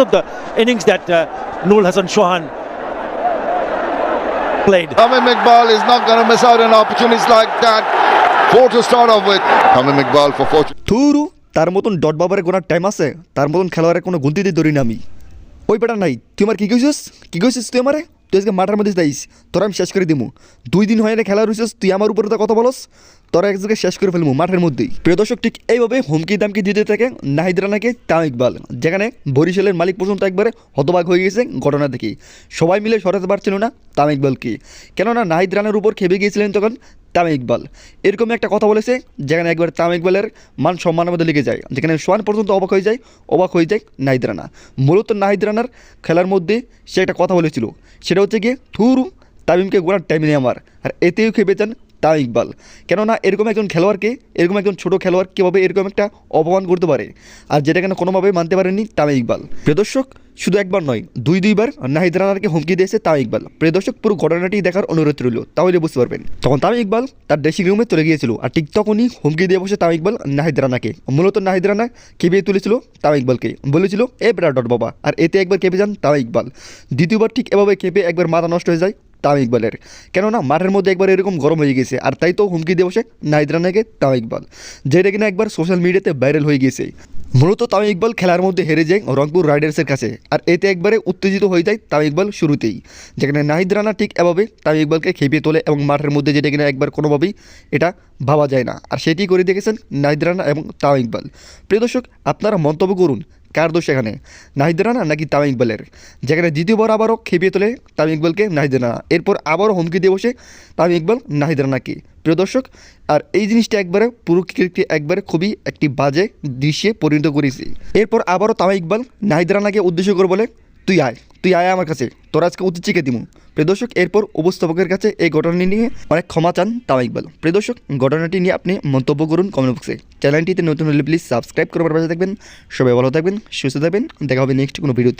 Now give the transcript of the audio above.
because of the innings that uh, Noor Hassan Chauhan played. Tamim Iqbal is not going to miss out on opportunities like that. Four to start off with. Tamim Iqbal for four. থুরু তার মতন dot বাবারে গোনার time আছে তার মতন খেলোয়াড়ের কোনো গুনতিতে ধরি না আমি ওই বেটা নাই তুই আমার কী কইছিস কী কইছিস তুই আমারে তুই আজকে মাঠের মধ্যে যাইস তোরা আমি শেষ করে দিমু দুই দিন হয় না খেলা রয়েছিস তুই আমার উপরে তো কথা বলস তোরা এক জায়গায় শেষ করে ফেলব মাঠের মধ্যেই। প্রিয় দর্শক, ঠিক এইভাবে হুমকি দামকি দিতে থাকে নাহিদ রানাকে তাম ইকবাল যেখানে বরিশালের মালিক পর্যন্ত একবারে হতবাক হয়ে গেছে ঘটনা দেখি সবাই মিলে সরাতে পারছিল না তাম ইকবালকে কেননা নাহিদ রানার উপর খেপে গিয়েছিলেন তখন তাম ইকবাল এরকম একটা কথা বলেছে, যেখানে একবার তাম ইকবালের মান সম্মানের মধ্যে লেগে যায়, যেখানে সোয়ান পর্যন্ত অবাক হয়ে যায়, অবাক হয়ে যায় নাহিদ রানা। মূলত নাহিদ রানার খেলার মধ্যে সে একটা কথা বলেছিল, সেটা হচ্ছে গিয়ে, থুরু, তামিমকে গোড়ার টাইম নেই আমার, আর এতেও খেপে যান তাম ইকবাল। কেননা এরকম একজন খেলোয়াড়কে, এরকম একজন ছোট খেলোয়াড় কীভাবে এরকম একটা অপমান করতে পারে? আর যেটা কেন কোনোভাবে মানতে পারেনি তামিম ইকবাল। প্রিয় দর্শক, শুধু একবার নয়, দুই দুইবার নাহিদ রানারকে হুমকি দিয়েছে তামিম ইকবাল। প্রিয় দর্শক, পুরো ঘটনাটি দেখার অনুরোধ রইল, তাহলে বুঝতে পারবেন। তখন তামিম ইকবাল তার ড্রেসিং রুমে চলে গিয়েছিল, আর ঠিক তখনই হুমকি দিয়ে বসে তামিম ইকবাল নাহিদ রানাকে। মূলত নাহিদ রানা কেঁপে তুলেছিল তামিম ইকবালকে। বলেছিল, এ বেটা ডট বাবা আর এতে একবার কেঁপে যান তামিম ইকবাল। দ্বিতীয়বার ঠিক এভাবে কেঁপে একবার মাথা নষ্ট হয়ে যায় তাম ইকবালের। কেননা মাঠের মধ্যে একবার এরকম গরম হয়ে গেছে, আর তাই তো হুমকি দিয়ে বসে নাহিদ রানাকে তাম ইকবাল। যেটা কিনা একবার সোশ্যাল মিডিয়াতে ভাইরাল হয়ে গেছে। মূলত তাম ইকবাল খেলার মধ্যে হেরে যায় রংপুর রাইডার্সের কাছে, আর এতে একবারে উত্তেজিত হয়ে যায় তাম ইকবাল শুরুতেই। যেখানে নাহিদ রানা ঠিক এভাবে তাম ইকবালকে খেপিয়ে তোলে এবং মাঠের মধ্যে যেটা কিনা একবার কোনোভাবেই এটা ভাবা যায় না। আর সেটি করে দেখেছেন নাহিদ রানা এবং তাম ইকবাল। প্রিয় দর্শক, আপনারা মন্তব্য করুন কার দোষ এখানে? নাহিদ রানা নাকি তামিম ইকবালের? যেখানে দ্বিতীয়বার আবারও খেপিয়ে তোলে তামিম ইকবালকে নাহিদ রানা। এরপর আবারও হুমকি দিয়ে বসে তামিম ইকবাল, নাহিদ রানাকে। প্রিয় দর্শক, আর এই জিনিসটা একবারে পুরো ক্রিকেটকে একবারে খুবই একটি বাজে দৃশ্যে পরিণত করেছে। এরপর আবারও তামিম ইকবাল, নাহিদ রানাকে উদ্দেশ্য করে বলে তুই আয় তুই আয় আমার কাছে, তোর আজকে উচিত চিকে দিমু। প্রদর্শক এরপর উপস্থাপকের কাছে এই ঘটনাটি নিয়ে অনেক ক্ষমা চান তাও ইকবাল প্রদর্শক ঘটনাটি নিয়ে আপনি মন্তব্য করুন কমেন্ট বক্সে চ্যানেলটিতে নতুন হলে প্লিজ সাবস্ক্রাইব করবার পাশে থাকবেন। সবাই ভালো থাকবেন, সুস্থ থাকবেন। দেখা হবে নেক্সট কোনো ভিডিওতে